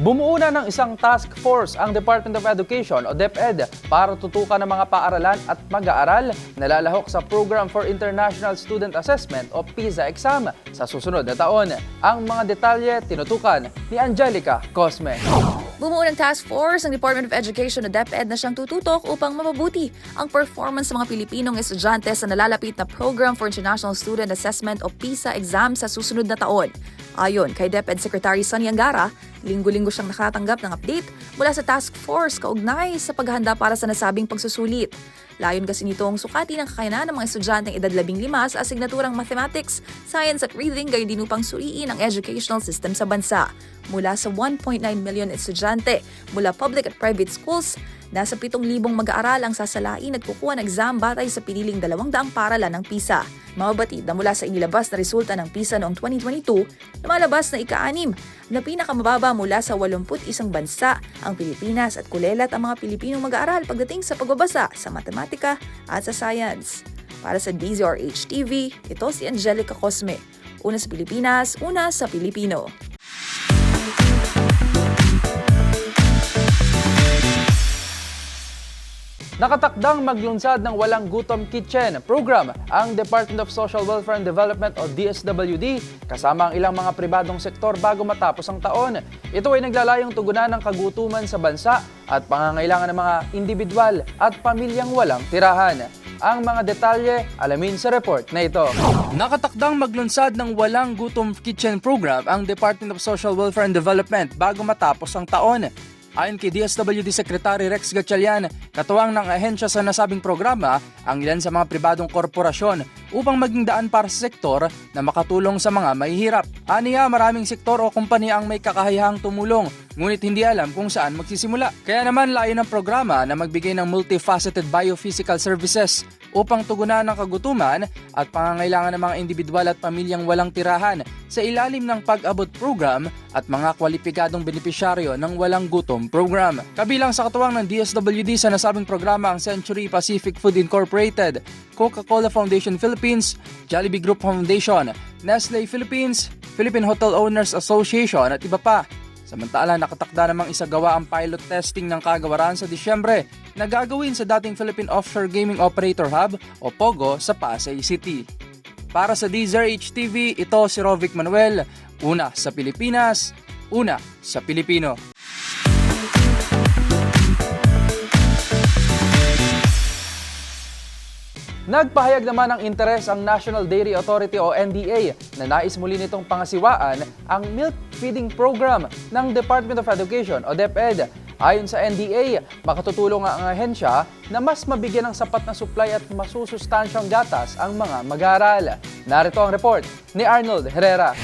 Bumuo na ng isang task force ang Department of Education o DepEd para tutukan ng mga paaralan at mag-aaral na lalahok sa Program for International Student Assessment o PISA exam sa susunod na taon. Ang mga detalye tinutukan ni Angelica Cosme. Bumuo ng task force ang Department of Education o DepEd na siyang tututok upang mapabuti ang performance ng mga Pilipinong estudyante sa nalalapit na Program for International Student Assessment o PISA exam sa susunod na taon. Ayon kay DepEd Secretary Sonny Angara, linggo-linggo siyang nakatanggap ng update mula sa task force kaugnay sa paghahanda para sa nasabing pagsusulit. Layon kasi sukatin ang kakayanan ng mga estudyanteng edad 15 sa asignaturang mathematics, science at reading gayon din upang suriin ang educational system sa bansa. Mula sa 1.9 million estudyante mula public at private schools, nasa 7,000 mag-aaral ang sasalain at kukuha ng exam batay sa piniling 200 paralan ng PISA. Mababatid na mula sa inilabas na resulta ng PISA noong 2022, lumalabas na ika-anim na pinakamababa mula sa 81 bansa ang Pilipinas at kulelat ang mga Pilipinong mag-aaral pagdating sa pagbabasa sa matematika at sa science. Para sa DZRH TV, ito si Angelica Cosme. Una sa Pilipinas, una sa Pilipino. Nakatakdang maglunsad ng Walang Gutom Kitchen program ang Department of Social Welfare and Development o DSWD kasama ang ilang mga pribadong sektor bago matapos ang taon. Ito ay naglalayong tugunan ng kagutuman sa bansa at pangangailangan ng mga individual at pamilyang walang tirahan. Ang mga detalye alamin sa report na ito. Nakatakdang maglunsad ng Walang Gutom Kitchen program ang Department of Social Welfare and Development bago matapos ang taon. Ayon kay DSWD Secretary Rex Gatchalian, katuwang ng ahensya sa nasabing programa ang ilan sa mga pribadong korporasyon upang maging daan para sa sektor na makatulong sa mga mahihirap. Aniya, maraming sektor o kumpanya ang may kakahayahang tumulong, ngunit hindi alam kung saan magsisimula. Kaya naman layo ng programa na magbigay ng multifaceted biophysical services upang tugunan ng kagutuman at pangangailangan ng mga individual at pamilyang walang tirahan sa ilalim ng pag-abot program at mga kwalipikadong benepisyaryo ng walang gutom program. Kabilang sa katuwang ng DSWD sa nasabing programa ang Century Pacific Food Incorporated, Coca-Cola Foundation Philippines, Jollibee Group Foundation, Nestle Philippines, Philippine Hotel Owners Association at iba pa. Samantala, nakatakda namang isagawa ang pilot testing ng kagawaran sa Disyembre na gagawin sa dating Philippine Offshore Gaming Operator Hub o POGO sa Pasay City. Para sa DZRH TV, ito si Rovic Manuel, una sa Pilipinas, una sa Pilipino. Nagpahayag naman ng interes ang National Dairy Authority o NDA na nais muli nitong pangasiwaan ang milk feeding program ng Department of Education o DepEd. Ayon sa NDA, makatutulong ang ahensya na mas mabigyan ng sapat na supply at masusustansyang gatas ang mga mag-aaral. Narito ang report ni Arnold Herrera.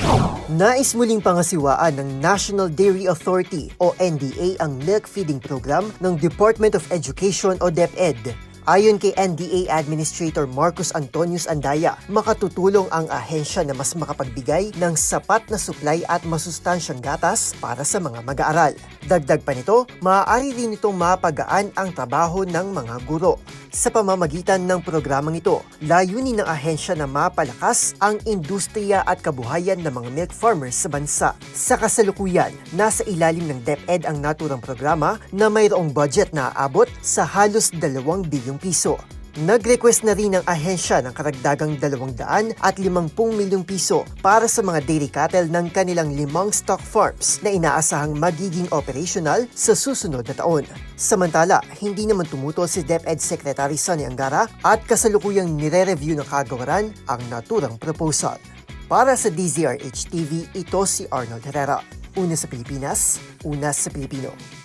Nais muling pangasiwaan ng National Dairy Authority o NDA ang milk feeding program ng Department of Education o DepEd. Ayon kay NDA Administrator Marcus Antonius Andaya, makatutulong ang ahensya na mas makapagbigay ng sapat na supply at masustansyang gatas para sa mga mag-aaral. Dagdag pa nito, maaari rin itong mapagaan ang trabaho ng mga guro. Sa pamamagitan ng programang ito, layunin ng ahensya na mapalakas ang industriya at kabuhayan ng mga milk farmers sa bansa. Sa kasalukuyan, nasa ilalim ng DepEd ang naturang programa na mayroong budget na aabot sa halos 2 bilyong piso. Nag-request na rin ang ahensya ng karagdagang 200 at 50 milyong piso para sa mga dairy cattle ng kanilang limang stock farms na inaasahang magiging operational sa susunod na taon. Samantala, hindi naman tumutol si DepEd Secretary Sonny Angara at kasalukuyang nire-review ng kagawaran ang naturang proposal. Para sa DZRH TV, ito si Arnold Herrera. Una sa Pilipinas, una sa Pilipino.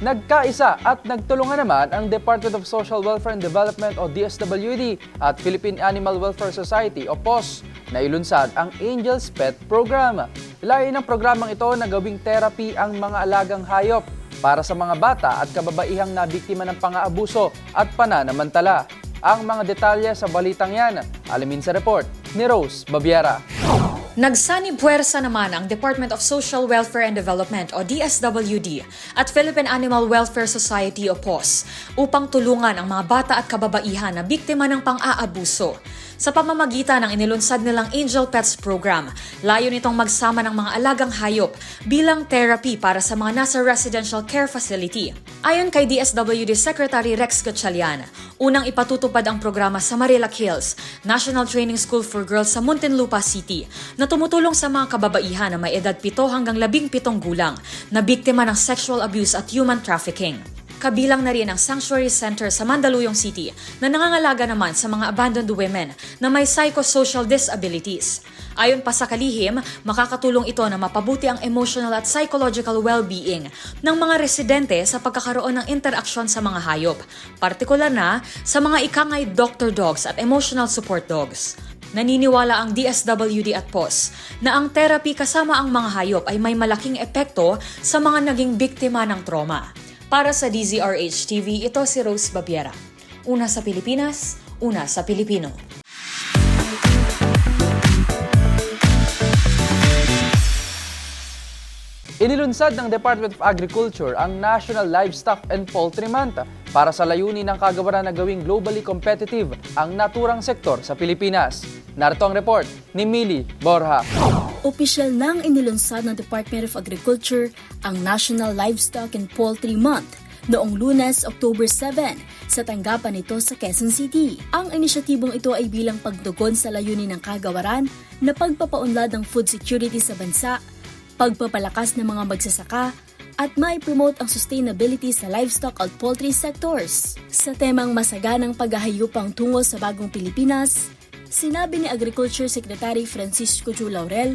Nagkaisa at nagtulungan naman ang Department of Social Welfare and Development o DSWD at Philippine Animal Welfare Society o POS na ilunsad ang Angels Pet Program. Layo ng programang ito na gawing therapy ang mga alagang hayop para sa mga bata at kababaihang nabiktima ng pang-aabuso at pananamantala. Ang mga detalye sa balitang yan, alamin sa report ni Rose Babiera. Nagsani puwersa naman ang Department of Social Welfare and Development o DSWD at Philippine Animal Welfare Society o POS upang tulungan ang mga bata at kababaihan na biktima ng pang-aabuso. Sa pamamagitan ng inilunsad nilang Angel Pets Program, layo nitong magsama ng mga alagang hayop bilang therapy para sa mga nasa residential care facility. Ayon kay DSWD Secretary Rex Gatchalian, unang ipatutupad ang programa sa Marilac Hills, National Training School for Girls sa Muntinlupa City, na tumutulong sa mga kababaihan na may edad 7 hanggang 17 gulang na biktima ng sexual abuse at human trafficking. Kabilang na rin ang Sanctuary Center sa Mandaluyong City na nangangalaga naman sa mga abandoned women na may psychosocial disabilities. Ayon pa sa kalihim, makakatulong ito na mapabuti ang emotional at psychological well-being ng mga residente sa pagkakaroon ng interaksyon sa mga hayop, partikular na sa mga ikangay doctor dogs at emotional support dogs. Naniniwala ang DSWD at POS na ang therapy kasama ang mga hayop ay may malaking epekto sa mga naging biktima ng trauma. Para sa DZRH TV, ito si Rose Babiera. Una sa Pilipinas, una sa Pilipino. Inilunsad ng Department of Agriculture ang National Livestock and Poultry Month para sa layunin ng kagawaran na gawing globally competitive ang naturang sektor sa Pilipinas. Narito ang report ni Mili Borja. Opisyal nang inilunsad ng Department of Agriculture ang National Livestock and Poultry Month noong lunes, October 7, sa tanggapan nito sa Quezon City. Ang inisyatibong ito ay bilang pagtugon sa layunin ng kagawaran na pagpapaunlad ng food security sa bansa, pagpapalakas ng mga magsasaka, at may promote ang sustainability sa livestock at poultry sectors. Sa temang masaganang paghahayupang tungo sa bagong Pilipinas, sinabi ni Agriculture Secretary Francisco Chu Laurel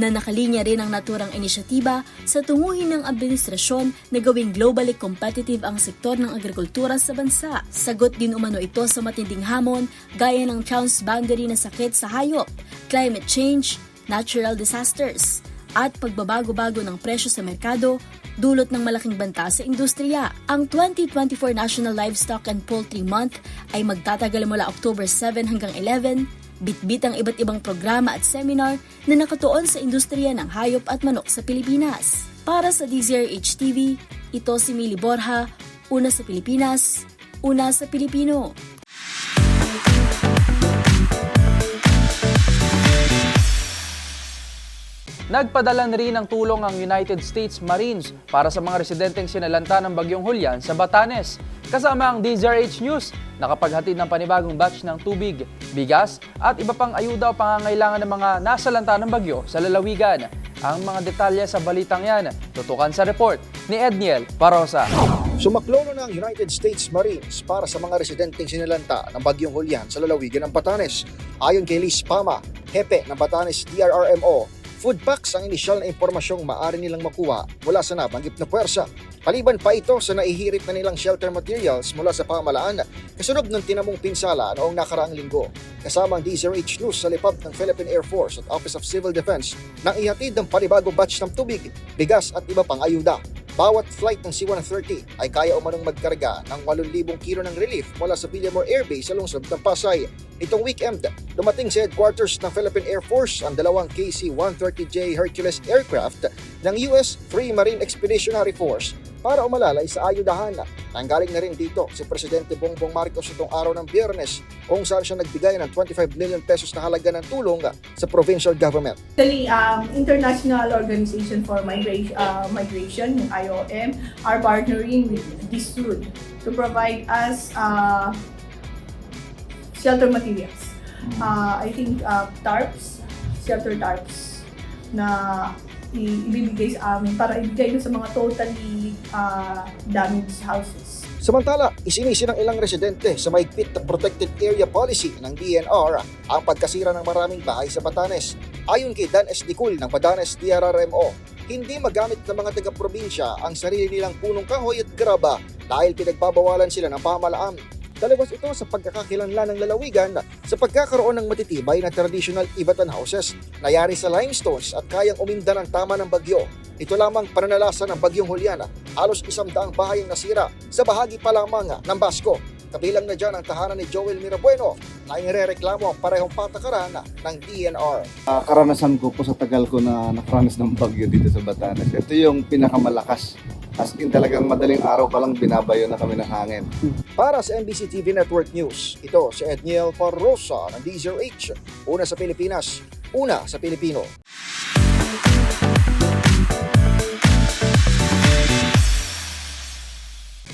na nakalinya rin ang naturang inisyatiba sa tunguhin ng administrasyon na gawing globally competitive ang sektor ng agrikultura sa bansa. Sagot din umano ito sa matinding hamon gaya ng transboundary na sakit sa hayop, climate change, natural disasters, at pagbabago-bago ng presyo sa merkado dulot ng malaking banta sa industriya. Ang 2024 National Livestock and Poultry Month ay magtatagal mula October 7 hanggang 11 bitbit ang iba't ibang programa at seminar na nakatuon sa industriya ng hayop at manok sa Pilipinas. Para sa DZRH TV, ito si Mili Borja, una sa Pilipinas, una sa Pilipino. Nagpadala na rin ng tulong ang United States Marines para sa mga residenteng sinalanta ng Bagyong Hulyan sa Batanes. Kasama ang DZRH News, nakapaghatid ng panibagong batch ng tubig, bigas at iba pang ayuda o pangangailangan ng mga nasalanta ng bagyo sa lalawigan. Ang mga detalye sa balitang yan, tutukan sa report ni Edniel Parosa. Sumaklono ng United States Marines para sa mga residenteng sinalanta ng Bagyong Hulyan sa lalawigan ng Batanes. Ayon kay Liz Pama, hepe ng Batanes DRRMO, food packs ang inisyal na impormasyong maaari nilang makuha mula sa nabanggit na puwersa. Paliban pa ito sa naihirit na nilang shelter materials mula sa pamalaan kasunod ng tinamong pinsala noong nakaraang linggo. Kasama ang DZRH News sa lipad ng Philippine Air Force at Office of Civil Defense nang ihatid ng panibagong batch ng tubig, bigas at iba pang ayuda. Bawat flight ng C-130 ay kaya umanong magkarga ng 8,000 kilo ng relief mula sa Villamor Air Base sa lungsod ng Pasay. Itong weekend, dumating sa headquarters ng Philippine Air Force ang dalawang KC-130J Hercules aircraft ng US 3 Marine Expeditionary Force para umalalay sa ayudahan. Nanggaling na rin dito si Presidente Bongbong Marcos itong araw ng biyernes kung saan siya nagbigay ng 25 million pesos na halaga ng tulong sa provincial government. Actually, um, International Organization for Migration, uh, Migration, yung IOM, are partnering with DSUD to provide us uh, shelter materials. Uh, I think uh, tarps, shelter tarps na ibibigay sa amin para ibigay sa mga totally uh, damaged houses. Samantala, isinisi ng ilang residente sa maigpit na protected area policy ng DNR ang pagkasira ng maraming bahay sa Batanes. Ayon kay Dan S. Dicul ng Batanes DRRMO, hindi magamit ng mga taga-probinsya ang sarili nilang punong kahoy at graba dahil pinagbabawalan sila ng pamalaan. Talabas ito sa pagkakakilanlan ng lalawigan sa pagkakaroon ng matitibay na traditional Ivatan houses na yari sa limestones at kayang uminda ng tama ng bagyo. Ito lamang pananalasa ng bagyong Juliana, halos isang daang bahay ang nasira sa bahagi pa lamang ng Basco. Kabilang na dyan ang tahanan ni Joel Mirabueno na inirereklamo ang parehong patakaran ng DNR. Ah, karanasan ko po sa tagal ko na nakaranas ng bagyo dito sa Batanes. Ito yung pinakamalakas. As in talagang madaling araw pa lang binabayo na kami ng hangin. Para sa NBC TV Network News, ito si Edniel Parrosa ng DZRH. Una sa Pilipinas, una sa Pilipino.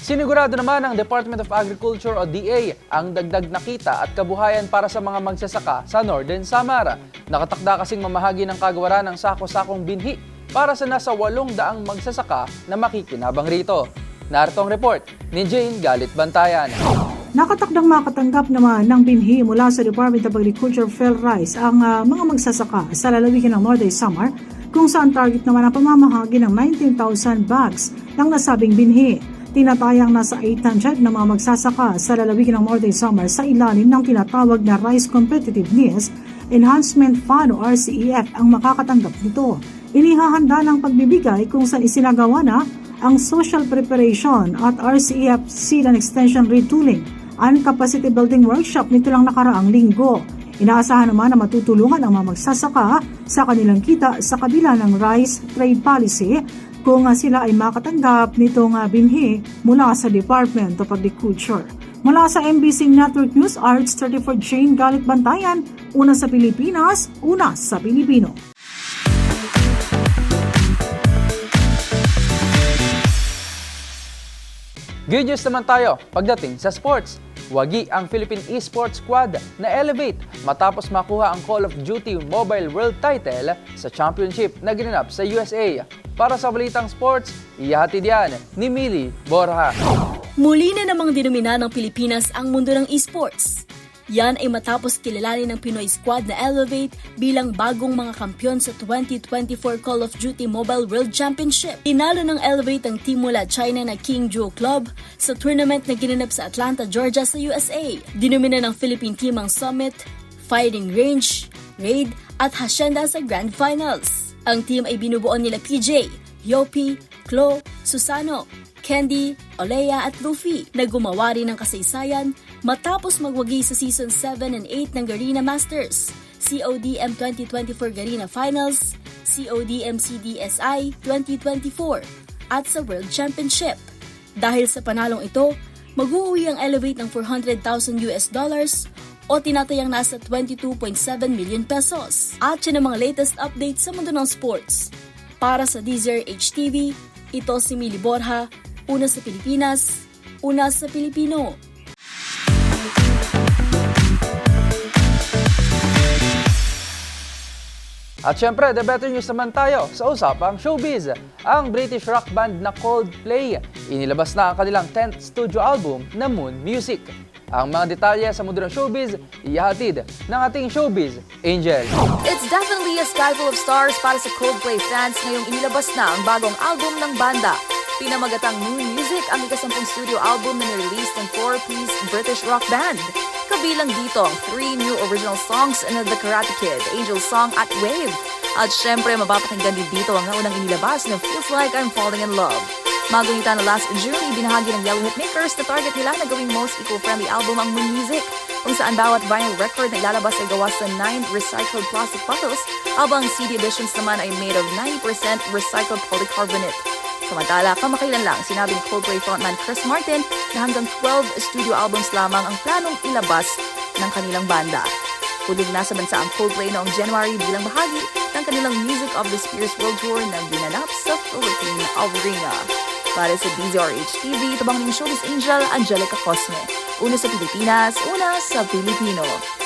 Sinigurado naman ng Department of Agriculture o DA ang dagdag na kita at kabuhayan para sa mga magsasaka sa Northern Samar. Nakatakda kasing mamahagi ng kagawaran ng sako-sakong binhi para sa nasa walong daang magsasaka na makikinabang rito. Narito ang report ni Jane Galit Bantayan. Nakatakdang makatanggap naman ng binhi mula sa Department of Agriculture Phil Rice ang ah, mga magsasaka sa lalawigan ng Northern Samar kung saan target naman ang pamamahagi ng 19,000 bags ng nasabing binhi. Tinatayang nasa 800 na mga magsasaka sa lalawigan ng Northern Samar sa ilalim ng tinatawag na Rice Competitiveness Enhancement Fund o RCEF ang makakatanggap nito. Inihahanda ng pagbibigay kung saan isinagawa na ang social preparation at RCEF and Extension Retooling and Capacity Building Workshop nito lang nakaraang linggo. Inaasahan naman na matutulungan ang mga magsasaka sa kanilang kita sa kabila ng rice trade policy kung sila ay makatanggap nitong ah, binhi mula sa Department of Agriculture. Mula sa MBC Network News Arts 34 Jane Galit Bantayan, una sa Pilipinas, una sa Pilipino. Good news naman tayo pagdating sa sports. Wagi ang Philippine Esports Squad na elevate matapos makuha ang Call of Duty Mobile World Title sa championship na ginanap sa USA. Para sa balitang sports, iyahatid yan ni Mili Borja. Muli na namang dinumina ng Pilipinas ang mundo ng esports. Yan ay matapos kilalanin ng Pinoy squad na Elevate bilang bagong mga kampyon sa 2024 Call of Duty Mobile World Championship. Tinalo ng Elevate ang team mula China na King Juo Club sa tournament na ginanap sa Atlanta, Georgia sa USA. Dinumina ng Philippine team ang Summit, Fighting Range, Raid at Hacienda sa Grand Finals. Ang team ay binubuo nila PJ, Yopi, Chlo, Susano, Candy, Olea at Luffy na gumawa rin ng kasaysayan matapos magwagi sa Season 7 and 8 ng Garena Masters, CODM 2024 Garena Finals, CODM CDSI 2024 at sa World Championship. Dahil sa panalong ito, mag-uuwi ang Elevate ng 400,000 US dollars o tinatayang nasa 22.7 million pesos. At yun ang mga latest updates sa mundo ng sports. Para sa Deezer HTV, ito si Mili Borja, una sa Pilipinas, una sa Pilipino. At syempre, the better news naman tayo sa usapang showbiz. Ang British rock band na Coldplay, inilabas na ang kanilang 10th studio album na Moon Music. Ang mga detalye sa mundo ng showbiz, iyahatid ng ating showbiz angel. It's definitely a sky full of stars para sa Coldplay fans ngayong inilabas na ang bagong album ng banda. Pinamagatang Moon Music ang ikasampung studio album na nireleased ng four-piece British rock band. Kabilang dito ang three new original songs na The Karate Kid, Angel Song at Wave. At syempre, mapapakinggan din dito ang unang inilabas na Feels Like I'm Falling in Love. Magunita na last June, ibinahagi ng Yellow Hitmakers na target nila na gawing most eco-friendly album ang Moon Music, kung saan bawat vinyl record na ilalabas ay gawa sa 9 recycled plastic bottles, habang CD editions naman ay made of 90% recycled polycarbonate. Samantala, kamakailan lang, sinabi ni Coldplay frontman Chris Martin na hanggang 12 studio albums lamang ang planong ilabas ng kanilang banda. Huling nasa bansa ang Coldplay noong January bilang bahagi ng kanilang Music of the Spheres World Tour na ginanap sa Philippine Arena. Para sa DZRH TV, ito bang ning showbiz angel Angelica Cosme. Una sa Pilipinas, una sa Pilipino.